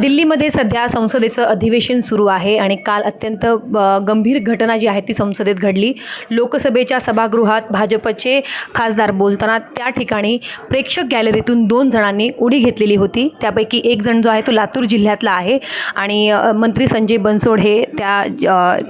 दिल्लीमध्ये सध्या संसदेचं अधिवेशन सुरू आहे आणि काल अत्यंत गंभीर घटना जी आहे ती संसदेत घडली. लोकसभेच्या सभागृहात भाजपचे खासदार बोलताना त्या ठिकाणी प्रेक्षक गॅलरीतून दोन जणांनी उडी घेतलेली होती. त्यापैकी एक जण जो आहे तो लातूर जिल्ह्यातला आहे आणि मंत्री संजय बनसोड हे त्या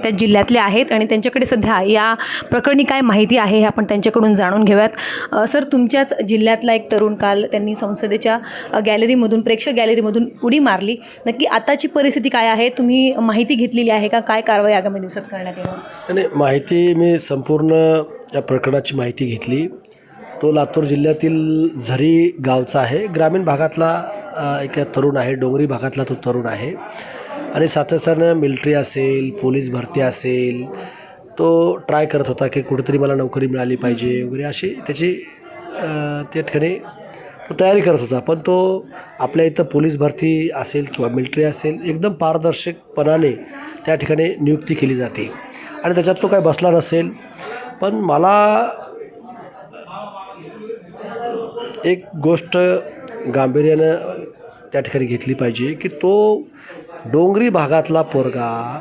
त्या जिल्ह्यातले आहेत आणि त्यांच्याकडे सध्या या प्रकरणी काय माहिती आहे हे आपण त्यांच्याकडून जाणून घेऊयात. सर तुमच्याच जिल्ह्यातला एक तरुण काल त्यांनी संसदेच्या गॅलरीमधून प्रेक्षक गॅलरीमधून उडी मारली. नक्की आताची परिस्थिती काय आहे? तुम्ही माहिती घेतलेली आहे का? काय कारवाई आगामी दिवसात करण्यात येणार? नाही माहिती मी संपूर्ण या प्रकरणाची माहिती घेतली. तो लातूर जिल्ह्यातील झरी गावचा आहे. ग्रामीण भागातला एक तरुण आहे. डोंगरी भागातला तो तरुण आहे. आणि सातत्यानं मिलिटरी असेल पोलीस भरती असेल तो ट्राय करत होता की कुठेतरी मला नोकरी मिळाली पाहिजे वगैरे अशी त्याची त्या ठिकाणी तयारी करत होता पण तो आपल्या इथं पोलीस भरती असेल किंवा मिलिटरी असेल एकदम पारदर्शकपणाने त्या ठिकाणी नियुक्ती केली जाते. आणि त्याच्यात तो काय बसला नसेल. पण मला एक गोष्ट गांभीर्यानं त्या ठिकाणी घेतली पाहिजे की तो डोंगरी भागातला पोरगा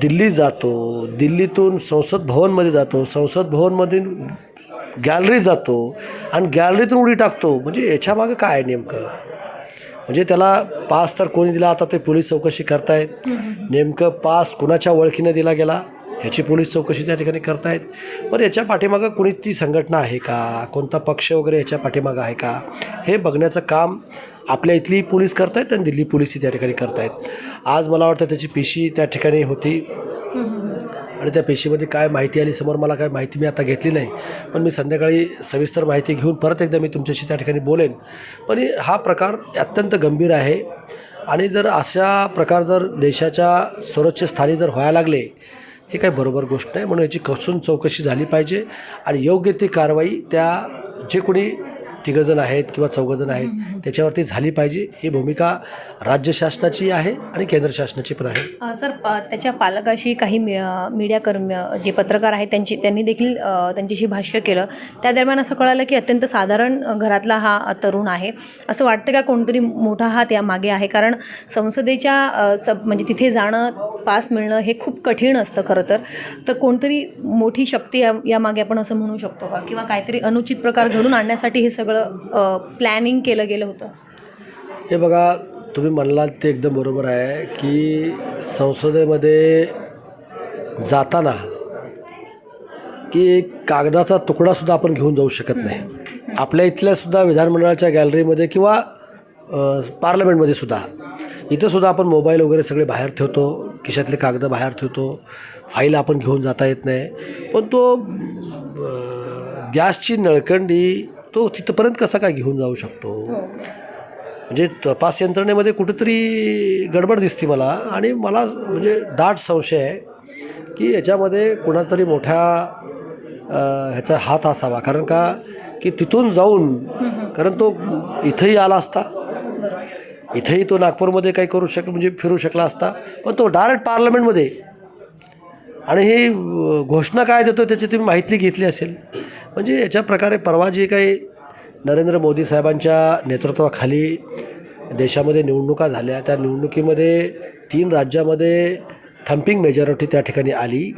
दिल्ली जातो दिल्लीतून संसद भवनमध्ये जातो. संसद भवनमधून गॅलरी जातो आणि गॅलरीतून उडी टाकतो. म्हणजे याच्यामागं काय आहे नेमकं? म्हणजे त्याला पास तर कोणी दिला? आता ते पोलीस चौकशी करतायत. नेमकं पास कुणाच्या ओळखीने दिला गेला? ह्याची पोलीस चौकशी त्या ठिकाणी करतायत. पण याच्या पाठीमागं कोणी ती संघटना आहे का? कोणता पक्ष वगैरे याच्या पाठीमागं आहे का? हे बघण्याचं काम आपल्या इथली पोलीस करतायत आणि दिल्ली पोलीसही त्या ठिकाणी करतायत. आज मला वाटतं त्याची पेशी त्या ठिकाणी होती. आणि त्या पेशीमध्ये काय माहिती आली समोर मला काय माहिती मी आता घेतली नाही. पण मी संध्याकाळी सविस्तर माहिती घेऊन परत एकदा मी तुमच्याशी त्या ठिकाणी बोलेन. पण हा प्रकार अत्यंत गंभीर आहे. आणि जर अशा प्रकार जर देशाच्या सर्वोच्च स्थानी जर व्हायला लागले हे काही बरोबर गोष्ट नाही. म्हणून याची कसून चौकशी झाली पाहिजे आणि योग्य ती कारवाई त्या जे कोणी तिघंजण आहेत किंवा चौघंजण आहेत त्याच्यावरती झाली पाहिजे ही भूमिका राज्य शासनाची आहे आणि केंद्र शासनाची पण आहे. सर त्याच्या पालकाशी काही मी- अ, मीडिया कर्मी अ, जे पत्रकार आहेत त्यांची त्यांनी देखील त्यांच्याशी भाष्य केलं. त्या दरम्यान असं कळालं की अत्यंत साधारण घरातला हा तरुण आहे. असं वाटतं का कोणतरी मोठा हात या मागे आहे? कारण संसदेच्या म्हणजे तिथे जाणं पास मिळणं हे खूप कठीण असतं खरं तर. तर कोणतरी मोठी शक्ती या यामागे आपण असं म्हणू शकतो का? किंवा काहीतरी अनुचित प्रकार घडून आणण्यासाठी हे सगळं प्लॅनिंग केलं गेलं होतं. हे बघा तुम्ही म्हणलात ते एकदम बरोबर आहे की संसदेमध्ये जाताना की एक कागदाचा तुकडासुद्धा आपण घेऊन जाऊ शकत नाही. आपल्या इथल्यासुद्धा विधानमंडळाच्या गॅलरीमध्ये किंवा पार्लमेंटमध्ये सुद्धा. इथं सुद्धा आपण मोबाईल वगैरे सगळे बाहेर ठेवतो खिशातले कागदं बाहेर ठेवतो फाईल आपण घेऊन जाता येत नाही. पण तो गॅसची नळकंडी तो तिथंपर्यंत कसा काय घेऊन जाऊ शकतो? म्हणजे तपास यंत्रणेमध्ये कुठेतरी गडबड दिसते मला आणि मला म्हणजे दाट संशय आहे की याच्यामध्ये कुणातरी मोठ्या ह्याचा हात असावा. कारण का की तिथून जाऊन कारण तो इथंही आला असता. इथंही तो नागपूरमध्ये काही करू शक म्हणजे फिरू शकला असता. पण तो डायरेक्ट पार्लमेंटमध्ये. आणि ही घोषणा काय देतो त्याची तुम्ही माहिती घेतली असेल. म्हणजे याच्या प्रकारे परवा जे काही नरेंद्र मोदी साहेबांच्या नेतृत्वाखाली देशामध्ये निवडणुका झाल्या त्या निवडणुकीमध्ये तीन राज्यामध्ये थम्पिंग मेजॉरिटी त्या ठिकाणी आली.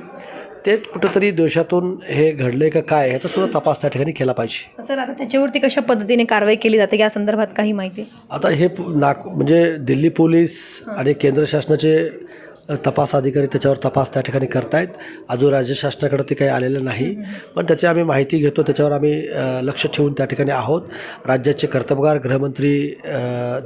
ते कुठंतरी देशातून हे घडले का काय ह्याचा सुद्धा तपास त्या ठिकाणी केला पाहिजे. सर आता त्याच्यावरती कशा पद्धतीने कारवाई केली जाते या संदर्भात काही माहिती? आता हे नाग म्हणजे दिल्ली पोलीस आणि केंद्र शासनाचे तपास अधिकारी त्याच्यावर तपास त्या ठिकाणी करतायत. अजून राज्य शासनाकडे ते काही आलेलं नाही. पण त्याची आम्ही माहिती घेतो त्याच्यावर आम्ही लक्ष ठेवून त्या ठिकाणी आहोत. राज्याचे कर्तबगार गृहमंत्री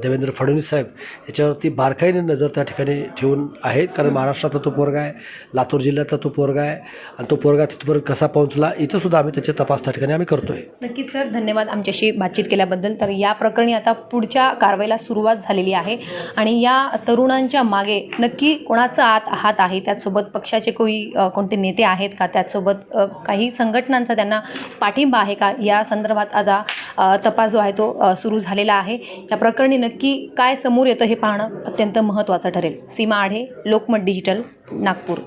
देवेंद्र फडणवीस साहेब याच्यावरती बारकाईने नजर त्या ठिकाणी ठेवून आहेत. कारण महाराष्ट्रातला तो पोरगा आहे लातूर जिल्ह्यातला तो पोरगा आहे आणि तो पोरगा तिथपर्यंत कसा पोहोचला इथं सुद्धा आम्ही त्याचे तपास त्या ठिकाणी आम्ही करतोय. नक्कीच सर. धन्यवाद आमच्याशी बातचीत केल्याबद्दल. तर या प्रकरणी आता पुढच्या कारवाईला सुरुवात झालेली आहे. आणि या तरुणांच्या मागे नक्की कोणाचा आत हात आहे? त्याचसोबत पक्षाचे कोणी कोणते नेते आहेत का? त्याचसोबत काही संघटनांचा त्यांना पाठिंबा आहे का? या संदर्भात आता तपास जो आहे तो सुरू झालेला आहे. या प्रकरणी नक्की काय समोर येतं हे पाहणं अत्यंत महत्त्वाचं ठरेल. सीमा आढे लोकमत डिजिटल नागपूर.